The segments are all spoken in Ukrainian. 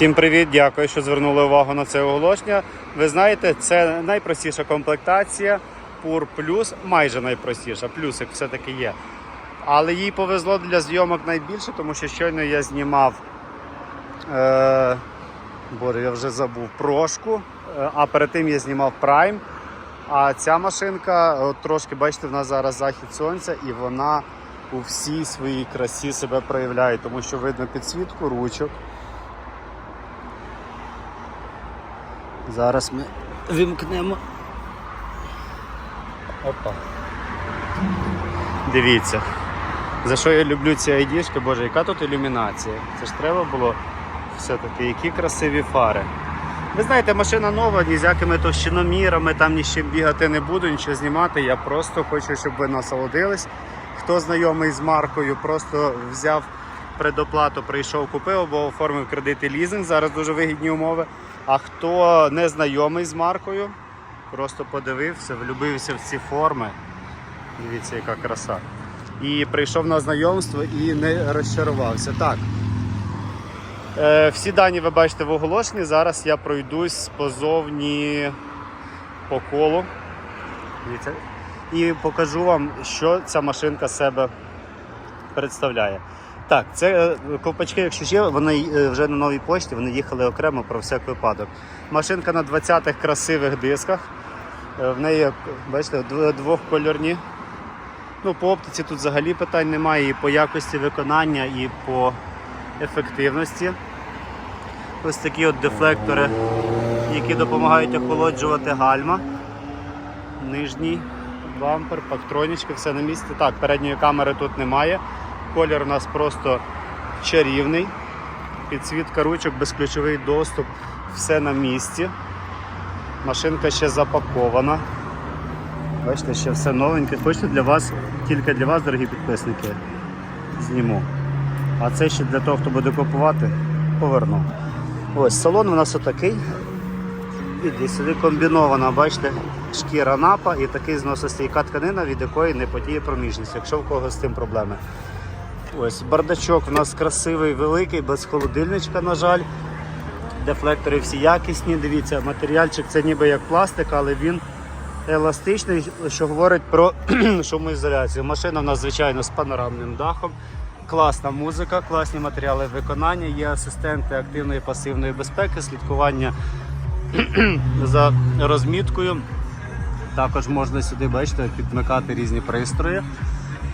Всім привіт, дякую, що звернули увагу на це оголошення. Ви знаєте, це найпростіша комплектація Pur Plus, майже найпростіша, плюсик все-таки є. Але їй повезло для зйомок найбільше, тому що щойно я знімав. Е, Боже, я вже забув прошку, е, а перед тим я знімав Prime. А ця машинка, от трошки бачите, в нас зараз захід сонця, і вона у всій своїй красі себе проявляє, тому що видно підсвітку ручок. Зараз ми вимкнемо. Опа. Дивіться. За що я люблю ці айдішки, боже, яка тут ілюмінація. Це ж треба було все-таки, які красиві фари. Ви знаєте, машина нова, ні з якими товщиномірами, там ні з чим бігати не буду, нічого знімати. Я просто хочу, щоб ви насолодились. Хто знайомий з маркою, просто взяв предоплату, прийшов, купив або оформив кредит і лізинг. Зараз дуже вигідні умови. А хто не знайомий з маркою, просто подивився, влюбився в ці форми. Дивіться, яка краса. І прийшов на знайомство і не розчарувався. Так. Е, всі дані ви бачите в оголошенні. Зараз я пройдусь позовні по колу. Дивіться. І покажу вам, що ця машинка себе представляє. Так, це е, ковпачки, якщо ще, вони е, вже на новій пошті, вони їхали окремо про всяк випадок. Машинка на 20-х красивих дисках. Е, В неї, бачите, двохкольорні. Ну, по оптиці тут взагалі питань немає, і по якості виконання, і по ефективності. Ось такі от дефлектори, які допомагають охолоджувати гальма. Нижній бампер, пактронічки, все на місці. Так, передньої камери тут немає. Колір у нас просто чарівний. Підсвітка ручок, безключовий доступ, все на місці. Машинка ще запакована. Бачите, ще все новеньке. Хочете для вас, тільки для вас, дорогі підписники, зніму. А це ще для того, хто буде купувати, поверну. Ось салон у нас отакий. Іди сюди комбінована, бачите, шкіра напа і такий зносостійка тканина, від якої не потіє проміжність, якщо в когось з тим проблеми. Ось бардачок у нас красивий, великий, без холодильничка, на жаль. Дефлектори всі якісні. Дивіться, матеріальчик це ніби як пластик, але він еластичний, що говорить про шумоізоляцію. Машина в нас, звичайно, з панорамним дахом. Класна музика, класні матеріали виконання, є асистенти активної і пасивної безпеки, слідкування за розміткою. Також можна сюди, бачите, підмикати різні пристрої.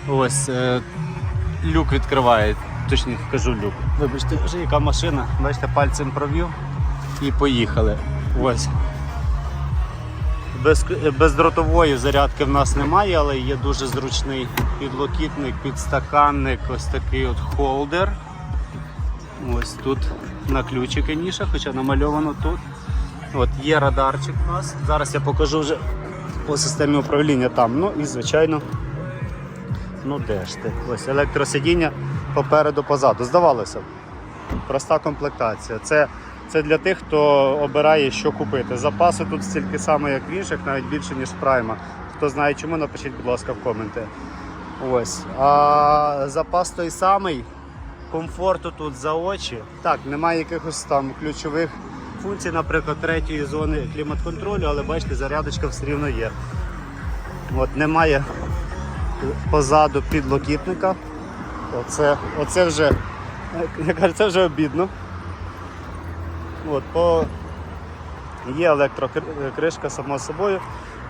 Ось е, люк відкриває, точніше кажу люк. Вибачте, вже яка машина, бачите, пальцем провів і поїхали. Ось. Без, бездротової зарядки в нас немає, але є дуже зручний підлокітник, підстаканник, ось такий от холдер. Ось тут на ключики ніша, хоча намальовано тут. От Є радарчик у нас. Зараз я покажу вже по системі управління там. Ну і звичайно, ну де ж ти? Ось електросидіння попереду позаду. Здавалося б, проста комплектація. Це, це для тих, хто обирає, що купити. Запаси тут стільки само, як в інших, навіть більше, ніж прайма. Хто знає чому, напишіть, будь ласка, в коменти. Ось. А запас той самий. Комфорту тут за очі. Так, немає якихось там ключових функцій, наприклад, третьої зони клімат-контролю, але бачите, зарядочка все рівно є. От, немає позаду підлокітника. Оце, оце вже, я кажу, це вже обідно. От, по... Є електрокришка само собою.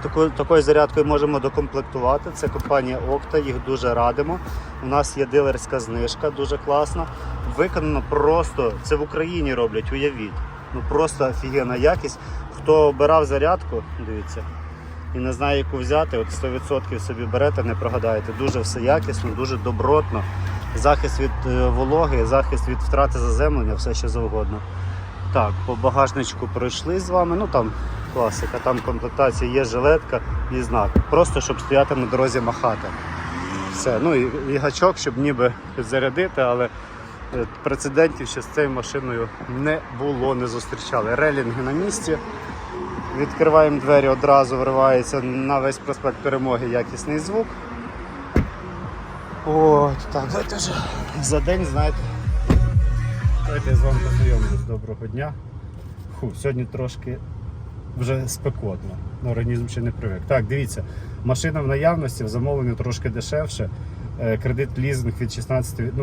Таку, такою зарядкою можемо докомплектувати. Це компанія Okta, їх дуже радимо. У нас є дилерська знижка, дуже класна. Виконано просто, це в Україні роблять, уявіть. Ну просто офігенна якість. Хто обирав зарядку, дивіться, і не знає, яку взяти, от 100% собі берете, не прогадаєте. Дуже все якісно, дуже добротно. Захист від е, вологи, захист від втрати заземлення, все що завгодно. Так, по багажничку пройшли з вами. Ну там класика, там комплектація, є жилетка і знак. Просто щоб стояти на дорозі махати. Все. Ну і, і гачок, щоб ніби підзарядити, але е, прецедентів ще з цією машиною не було, не зустрічали. Релінги на місці. Відкриваємо двері, одразу вривається на весь проспект перемоги якісний звук. От, так, це ж за день, знаєте, Давайте я з вами познайомлюсь. Доброго дня. Фу, сьогодні трошки вже спекотно. Ну, організм ще не привик. Так, дивіться, машина в наявності, в замовленні трошки дешевше. Е, Кредит лізинг від 16, ну